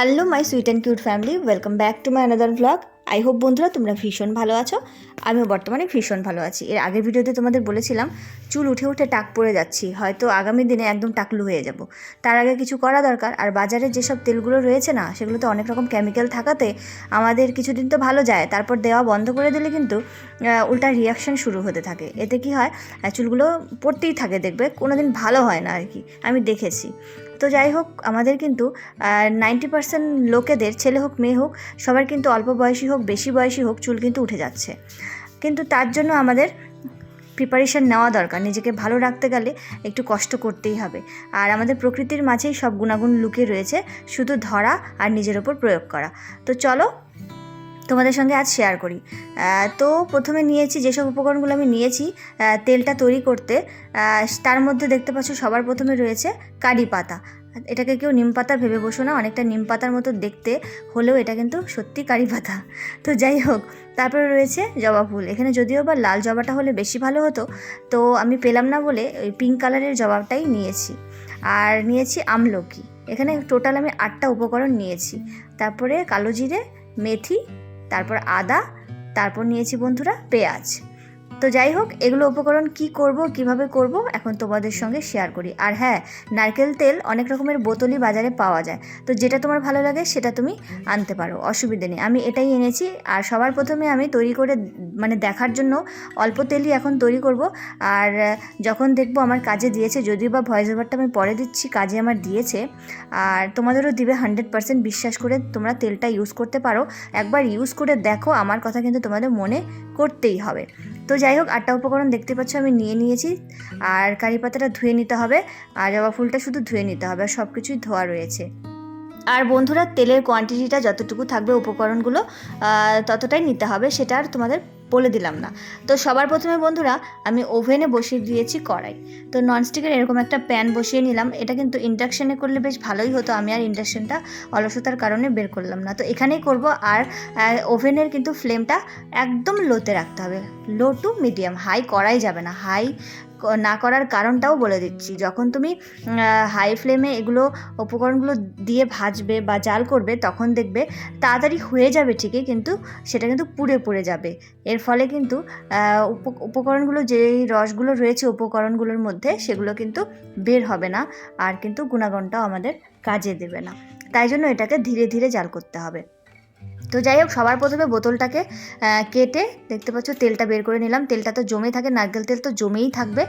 Hello my sweet and cute family welcome back to my another blog I hope বন্ধুরা তোমরা ভীষণ ভালো আছো। আমিও বর্তমানে ভীষণ ভালো আছি। এর আগের ভিডিওতে তোমাদের বলেছিলাম, চুল উঠে উঠে টাক পড়ে যাচ্ছি। হয়তো আগামী দিনে একদম টাকলু হয়ে যাব। তার আগে কিছু করা দরকার। আর বাজারে যেসব তেলগুলো রয়েছে না, সেগুলোতে অনেক রকম কেমিক্যাল থাকাতে আমাদের কিছুদিন তো ভালো যায়। তারপর দেওয়া বন্ধ করে দিলে কিন্তু উল্টা রিয়াকশন শুরু হতে থাকে। এতে কি হয় চুলগুলো পড়তেই থাকে দেখবে। কোনো দিন ভালো হয় না আর কি। আমি দেখেছি। তো যাই হোক, আমাদের কিন্তু নাইনটি পার্সেন্ট লোকেদের, ছেলে হোক, মেয়ে হোক, সবার কিন্তু অল্প বয়সী হোক, বেশি বয়সী হোক, চুল কিন্তু উঠে যাচ্ছে। কিন্তু তার জন্য আমাদের প্রিপারেশান নেওয়া দরকার। নিজেকে ভালো রাখতে গেলে একটু কষ্ট করতেই হবে। আর আমাদের প্রকৃতির মাঝেই সব গুণাগুণ লুকিয়ে রয়েছে, শুধু ধরা আর নিজের ওপর প্রয়োগ করা। তো চলো তোমাদের সঙ্গে আজ শেয়ার করি। তো প্রথমে নিয়েছি যেসব উপকরণগুলো আমি নিয়েছি তেলটা তৈরি করতে তার মধ্যে দেখতে পাচ্ছ সবার প্রথমে রয়েছে কারি পাতা। এটাকে কেউ নিম পাতা ভেবে বসো না, অনেকটা নিম পাতার মতো দেখতে হলেও এটা কিন্তু সত্যি কারি পাতা। তো যাই হোক, তারপরে রয়েছে জবা ফুল। এখানে যদিও বা লাল জবাটা হলে বেশি ভালো হতো, তো আমি পেলাম না বলে ওই পিঙ্ক কালারের জবাটাই নিয়েছি। আর নিয়েছি আমলকি। এখানে টোটাল আমি আটটা উপকরণ নিয়েছি। তারপরে কালো জিরে, মেথি তারপর আদা তারপর নিয়েছি বন্ধুরা পেঁয়াজ। তো যাই হোক, এগুলো উপকরণ কি করব, কীভাবে করব, এখন তোমাদের সঙ্গে শেয়ার করি। আর হ্যাঁ নারকেল তেল অনেক রকমের বোতলই বাজারে পাওয়া যায়। তো যেটা তোমার ভালো লাগে, সেটা তুমি আনতে পারো, অসুবিধে নেই। আমি এটাই এনেছি, আর সবার প্রথমে আমি তৈরি করে মানে দেখার জন্য অল্প তেলই এখন তৈরি করব। আর যখন দেখব আমার কাজে দিয়েছে, যদিও বা ভয়েস ওভারটা আমি পরে দিচ্ছি, কাজে আমার দিয়েছে, আর তোমাদেরও দিবে হান্ড্রেড পার্সেন্ট বিশ্বাস করে তোমরা তেলটা ইউজ করতে পারো। একবার ইউজ করে দেখো, আমার কথা কিন্তু তোমাদের মনে করতেই হবে। তো যাই হোক, আটটা উপকরণ দেখতে পাচ্ছ, আমি নিয়ে নিয়েছি। আর কারি পাতাটা ধুয়ে নিতে হবে। আর জবা ফুলটা শুধু ধুয়ে নিতে হবে, আর সব কিছুই ধোয়া রয়েছে। আর বন্ধুরা, তেলের কোয়ান্টিটিটা যতটুকু থাকবে উপকরণগুলো ততটাই নিতে হবে, সেটা আর তোমাদের বলে দিলাম না। তো সবার প্রথমে বন্ধুরা, আমি ওভেনে বসিয়ে দিয়েছি কড়াই। তো ননস্টিকের এরকম একটা প্যান বসিয়ে নিলাম। এটা কিন্তু ইন্ডাকশানে করলে বেশ ভালোই হতো। আমি আর ইন্ডাকশানটা অলসতার কারণে বের করলাম না। তো এখানেই করব। আর ওভেনের কিন্তু ফ্লেমটা একদম লোতে রাখতে হবে। লো টু মিডিয়াম হাই করাই যাবে না। হাই না করার কারণটাও বলে দিচ্ছি। যখন তুমি হাই ফ্লেমে এগুলো উপকরণগুলো দিয়ে ভাজবে বা জাল করবে, তখন দেখবে তাড়াতাড়ি হয়ে যাবে ঠিকই, কিন্তু সেটা কিন্তু পুড়ে পুড়ে যাবে। এর ফলে কিন্তু উপ- উপকরণগুলো যেই রসগুলো রয়েছে উপকরণগুলোর মধ্যে, সেগুলো কিন্তু বের হবে না আর কিন্তু গুণাগুণটাও আমাদের কাজে দেবে না। তাই জন্য এটাকে ধীরে ধীরে জাল করতে হবে। তো যাই হোক, সবার প্রথমে বোতলটাকে কেটে দেখতে পাচ্ছ তেলটা বের করে নিলাম। তেলটা তো জমে থাকে, নারকেল তেল তো জমেই থাকবে।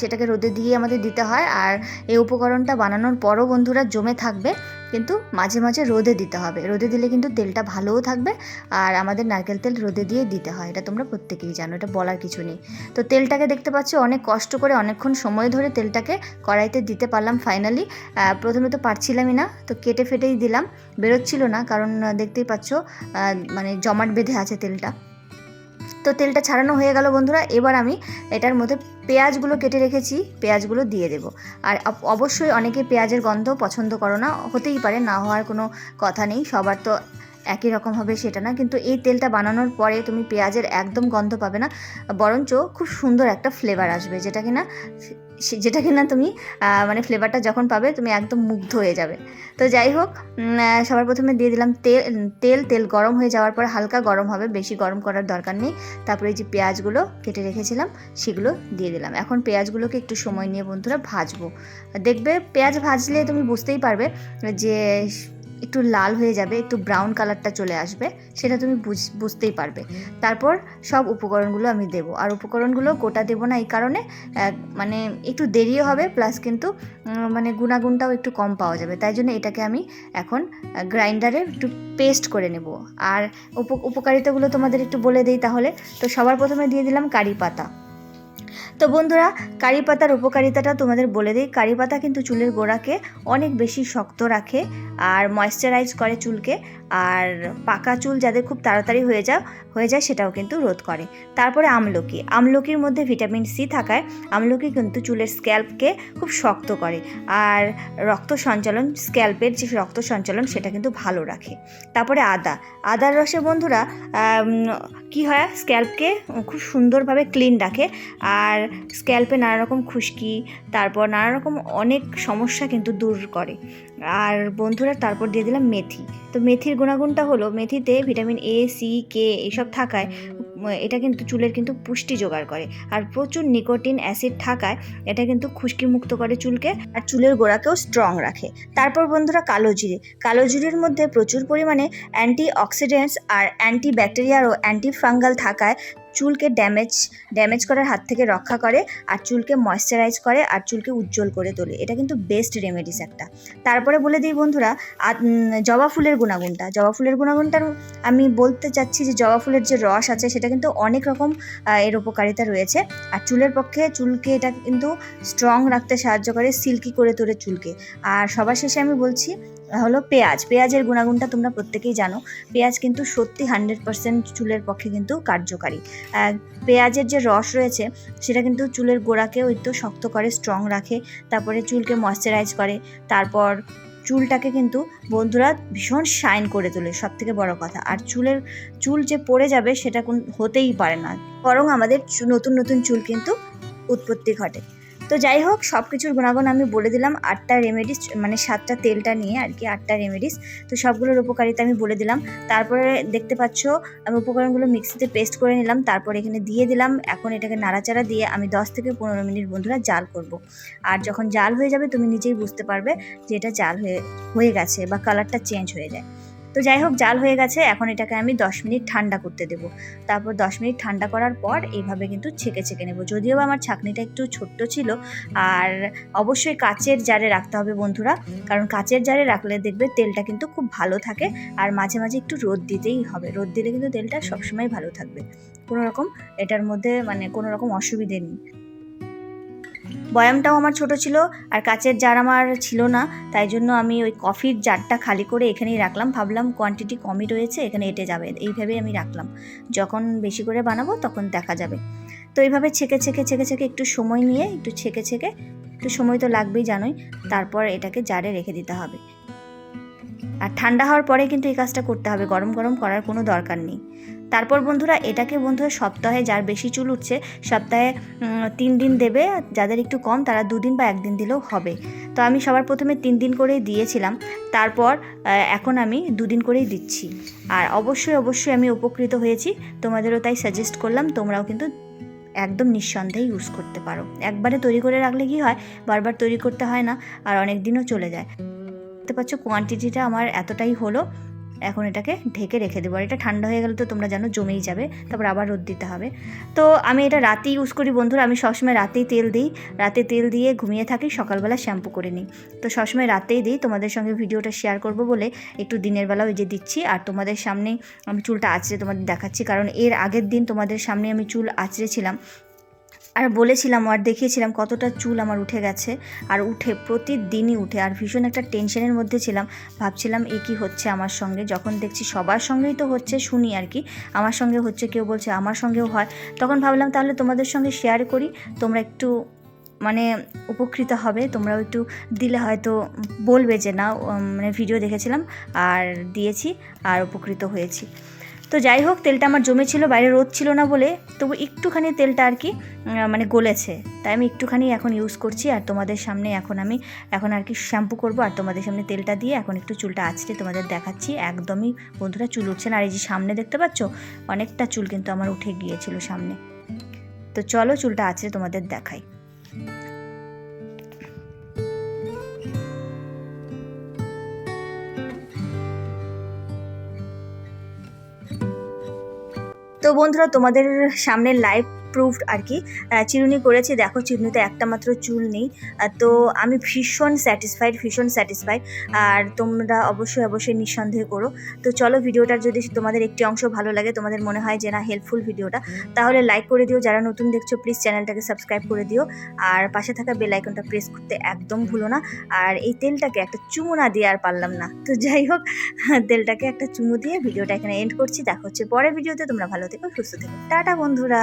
সেটাকে রোদে দিয়ে আমাদের দিতে হয়। আর এই উপকরণটা বানানোর পরও বন্ধুরা জমে থাকবে। কিন্তু মাঝে মাঝে রোদে দিতে হবে। রোদে দিলে কিন্তু তেলটা ভালোও থাকবে আর আমাদের নারকেল তেল রোদে দিয়ে দিতে হয়। এটা তোমরা প্রত্যেকেই জানো, এটা বলার কিছু নেই। তো তেলটাকে দেখতে পাচ্ছ, অনেক কষ্ট করে অনেকক্ষণ সময় ধরে তেলটাকে কড়াইতে দিতে পারলাম ফাইনালি প্রথমে তো পারছিলামই না, তো কেটে ফেটেই দিলাম। বেরোচ্ছিল না, কারণ দেখতেই পাচ্ছ মানে জমাট বেঁধে আছে তেলটা। তো তেলটা ছাড়ানো হয়ে গেল বন্ধুরা। এবার আমি এটার মধ্যে পেঁয়াজগুলো কেটে রেখেছি, পেঁয়াজগুলো দিয়ে দেব। আর অবশ্যই অনেকে পেঁয়াজের গন্ধ পছন্দ করো না, হতেই পারে, না হওয়ার কোনো কথা নেই, সবার তো একই রকম হবে সেটা না। কিন্তু এই তেলটা বানানোর পরে তুমি পেঁয়াজের একদম গন্ধ পাবে না, বরঞ্চ খুব সুন্দর একটা ফ্লেভার আসবে, যেটা কিনা যেটা কিনা তুমি মানে ফ্লেভারটা যখন পাবে, তুমি একদম মুগ্ধ হয়ে যাবে। তো যাই হোক সবার প্রথমে দিয়ে দিলাম তেল তেল তেল গরম হয়ে যাওয়ার পর হালকা গরম হবে, বেশি গরম করার দরকার নেই। তারপরে যে পেঁয়াজগুলো কেটে রেখেছিলাম, সেগুলো দিয়ে দিলাম। এখন পেঁয়াজগুলোকে একটু সময় নিয়ে বন্ধুরা ভাজবো। দেখবে পেঁয়াজ ভাজলে তুমি বুঝতেই পারবে যে একটু লাল হয়ে যাবে, একটু ব্রাউন কালারটা চলে আসবে, সেটা তুমি বুঝ- বুঝতেই পারবে। তারপর সব উপকরণগুলো আমি দেবো। আর উপকরণগুলো গোটা দেবো না এই কারণে মানে একটু দেরিও হবে প্লাস কিন্তু মানে গুণাগুণটাও একটু কম পাওয়া যাবে। তাই জন্য এটাকে আমি এখন গ্রাইন্ডারে একটু পেস্ট করে নেব। আর উপ- উপকারিতাগুলো তোমাদের একটু বলে দিই তাহলে। তো সবার প্রথমে দিয়ে দিলাম কারি পাতা। তো বন্ধুরা, কারি পাতার উপকারিতাটা তোমাদের বলে দিই। কারি পাতা কিন্তু চুলের গোড়াকে অনেক বেশি শক্ত রাখে আর ময়শ্চারাইজ করে চুলকে। আর পাকা চুল যাদের খুব তাড়াতাড়ি হয়ে যায় হয়ে যায় সেটাও কিন্তু রোধ করে। তারপরে আমলকি। আমলকির মধ্যে ভিটামিন সি থাকায় আমলকি কিন্তু চুলের স্ক্যাল্পকে খুব শক্ত করে আর রক্ত সঞ্চালন, স্ক্যাল্পের যে রক্ত সঞ্চালন সেটা কিন্তু ভালো রাখে। তারপরে আদা। আদার রসে বন্ধুরা কি হয়? স্ক্যাল্পকে খুব সুন্দরভাবে ক্লিন রাখে আর আর স্ক্যাল্পে নানা রকম খুশকি, তারপর নানা রকম অনেক সমস্যা কিন্তু দূর করে। আর বন্ধুরা, তারপর দিয়ে দিলাম মেথি। তো মেথির গুণাগুণটা হলো মেথিতে ভিটামিন এ সি কে এসব থাকায়, এটা কিন্তু চুলের কিন্তু পুষ্টি জোগাড় করে। আর প্রচুর নিকোটিন অ্যাসিড থাকায় এটা কিন্তু খুশকি মুক্ত করে চুলকে আর চুলের গোড়াকেও স্ট্রং রাখে। তারপর বন্ধুরা কালো জিরে। কালো জিরের মধ্যে প্রচুর পরিমাণে অ্যান্টি অক্সিডেন্টস আর অ্যান্টি ব্যাকটেরিয়ার ও অ্যান্টি ফাঙ্গাল থাকায় চুলকে ড্যামেজ ড্যামেজ করার হাত থেকে রক্ষা করে, আর চুলকে ময়শ্চারাইজ করে, আর চুলকে উজ্জ্বল করে তোলে। এটা কিন্তু বেস্ট রেমেডিস একটা। তারপরে বলে দিই বন্ধুরা জবা ফুলের গুণাগুণটা। জবা ফুলের গুণাগুণটা আমি বলতে চাচ্ছি যে, জবা ফুলের যে রস আছে, সেটা কিন্তু অনেক রকম এর উপকারিতা রয়েছে। আর চুলের পক্ষে চুলকে এটা কিন্তু স্ট্রং রাখতে সাহায্য করে সিল্কি করে তোলে চুলকে। আর সবার শেষে আমি বলছি হলো পেঁয়াজ। পেঁয়াজের গুণাগুণটা তোমরা প্রত্যেকেই জানো। পেঁয়াজ কিন্তু সত্যি হান্ড্রেড পার্সেন্ট চুলের পক্ষে কিন্তু কার্যকারী। পেঁয়াজের যে রস রয়েছে, সেটা কিন্তু চুলের গোড়াকেও একটু শক্ত করে স্ট্রং রাখে, তারপরে চুলকে ময়শ্চারাইজ করে, তারপর চুলটাকে কিন্তু বন্ধুরা ভীষণ শাইন করে তোলে সব থেকে বড় কথা। আর চুলের, চুল যে পড়ে যাবে, সেটা কোন, হতেই পারে না। বরং আমাদের নতুন নতুন চুল কিন্তু উৎপত্তি ঘটে। তো যাই হোক সব কিছুর গুণাগুণ আমি বলে দিলাম। আটটা রেমেডিস মানে সাতটা তেলটা নিয়ে আর কি আটটা রেমেডিস তো সবগুলোর উপকারিতা আমি বলে দিলাম। তারপরে দেখতে পাচ্ছ, আমি উপকরণগুলো মিক্সিতে পেস্ট করে নিলাম। তারপরে এখানে দিয়ে দিলাম। এখন এটাকে নাড়াচাড়া দিয়ে আমি দশ থেকে পনেরো মিনিট বন্ধুরা জাল করব। আর যখন জাল হয়ে যাবে, তুমি নিজেই বুঝতে পারবে যে এটা জাল হয়ে হয়ে গেছে বা কালারটা চেঞ্জ হয়ে যায়। তো যাই হোক জাল হয়ে গেছে। এখন এটাকে আমি দশ মিনিট ঠান্ডা করতে দেবো। তারপর দশ মিনিট ঠান্ডা করার পর এইভাবে কিন্তু ছেঁকে ছেঁকে নেব। যদিও আমার ছাঁকনিটা একটু ছোট্ট ছিল, আর অবশ্যই কাচের জারে রাখতে হবে বন্ধুরা। কারণ কাচের জারে রাখলে দেখবে তেলটা কিন্তু খুব ভালো থাকে, আর মাঝে মাঝে একটু রোদ দিতেই হবে। রোদ দিলে কিন্তু তেলটা সবসময় ভালো থাকবে। কোনো রকম এটার মধ্যে মানে কোনো রকম অসুবিধে নেই। বয়ামটাও আমার ছোট ছিল আর কাচের জার আমার ছিল না, তাই জন্য আমি ওই কফির জারটা খালি করে এখানেই রাখলাম। ভাবলাম কোয়ান্টিটি কমই রয়েছে, এখানে এটে যাবে, এইভাবেই আমি রাখলাম। যখন বেশি করে বানাবো তখন দেখা যাবে। তো এইভাবে ছেঁকে ছেঁকে ছেঁকে ছেঁকে একটু সময় নিয়ে একটু ছেঁকে ছেঁকে, একটু সময় তো লাগবেই জানোই, তারপর এটাকে জারে রেখে দিতে হবে। আর ঠান্ডা হওয়ার পরে কিন্তু এই কাজটা করতে হবে। গরম গরম করার কোনো দরকার নেই। তারপর বন্ধুরা, এটাকে বন্ধুরা সপ্তাহে যার বেশি চুল উঠছে, সপ্তাহে তিন দিন দেবে। যাদের একটু কম, তারা দুদিন বা একদিন দিলেও হবে। তো আমি সবার প্রথমে তিন দিন করেই দিয়েছিলাম। তারপর এখন আমি দুদিন করেই দিচ্ছি। আর অবশ্যই অবশ্যই আমি উপকৃত হয়েছি। তোমাদেরও তাই সাজেস্ট করলাম। তোমরাও কিন্তু একদম নিঃসন্দেহে ইউজ করতে পারো। একবারে তৈরি করে রাখলে কি হয়? বারবার তৈরি করতে হয় না, আর অনেক দিনও চলে যায়। দেখতে পাচ্ছ কোয়ান্টিটিটা আমার এতটাই হলো। এখন এটাকে ঢেকে রেখে দেবো। আর এটা ঠান্ডা হয়ে গেলে তো তোমরা জানো জমেই যাবে। তারপর আবার রোদ দিতে হবে। তো আমি এটা রাতেই ইউজ করি বন্ধুরা। আমি সবসময় রাতেই তেল দিই। রাতে তেল দিয়ে ঘুমিয়ে থাকি, সকালবেলা শ্যাম্পু করে নিই। তো সবসময় রাতেই দিই। তোমাদের সঙ্গে ভিডিওটা শেয়ার করব বলে একটু দিনের বেলা ওই যে দিচ্ছি। আর তোমাদের সামনে আমি চুলটা আঁচড়ে তোমাদের দেখাচ্ছি। কারণ এর আগের দিন তোমাদের সামনে আমি চুল আঁচড়েছিলাম। আর বলেছিলাম আর দেখিয়েছিলাম কতটা চুল আমার উঠে গেছে আর উঠে, প্রতিদিনই উঠে। আর ভীষণ একটা টেনশনের মধ্যে ছিলাম। ভাবছিলাম, এ কী হচ্ছে আমার সঙ্গে? যখন দেখছি সবার সঙ্গেই তো হচ্ছে, শুনি আর কি। আমার সঙ্গে হচ্ছে, কেউ বলছে আমার সঙ্গেও হয়। তখন ভাবলাম, তাহলে তোমাদের সঙ্গে শেয়ার করি। তোমরা একটু মানে উপকৃত হবে। তোমরাও একটু দিলে হয়তো বলবে যে না মানে ভিডিও দেখেছিলাম আর দিয়েছি আর উপকৃত হয়েছি। তো যাই হোক, তেলটা আমার জমেছিল, বাইরে রোদ ছিল না বলে, তবু একটুখানি তেলটা আর কি মানে গলেছে। তাই আমি একটুখানি এখন ইউজ করছি, আর তোমাদের সামনে এখন আমি, এখন আর কি শ্যাম্পু করব, আর তোমাদের সামনে তেলটা দিয়ে এখন একটু চুলটা আঁচড়ে তোমাদের দেখাচ্ছি। একদমই বন্ধুরা চুল উঠছে না, আর এই যে সামনে দেখতে পাচ্ছ, অনেকটা চুল কিন্তু আমার উঠে গিয়েছিল সামনে। তো চলো চুলটা আঁচড়ে তোমাদের দেখাই। তো বন্ধুরা তোমাদের সামনে লাইভ প্রুফড আর কি। চিরুনি করেছি। দেখো চিরুনিতে একটা মাত্র চুল নেই। তো আমি ভীষণ স্যাটিসফাইড ভীষণ স্যাটিসফাইড আর তোমরা অবশ্যই অবশ্যই নিঃসন্দেহে করো। তো চলো ভিডিওটার যদি তোমাদের একটি অংশ ভালো লাগে, তোমাদের মনে হয় যে না হেল্পফুল ভিডিওটা, তাহলে লাইক করে দিও। যারা নতুন দেখছ প্লিজ চ্যানেলটাকে সাবস্ক্রাইব করে দিও। আর পাশে থাকা বেল আইকনটা প্রেস করতে একদম ভুলো না। আর এই তেলটাকে একটা চুমু না দিয়ে আর পারলাম না। তো যাই হোক, তেলটাকে একটা চুমু দিয়ে ভিডিওটা এখানে এন্ড করছি। দেখা হচ্ছে পরের ভিডিওতে। তোমরা ভালো থেকো, সুস্থ থেকো। টাটা, বন্ধুরা।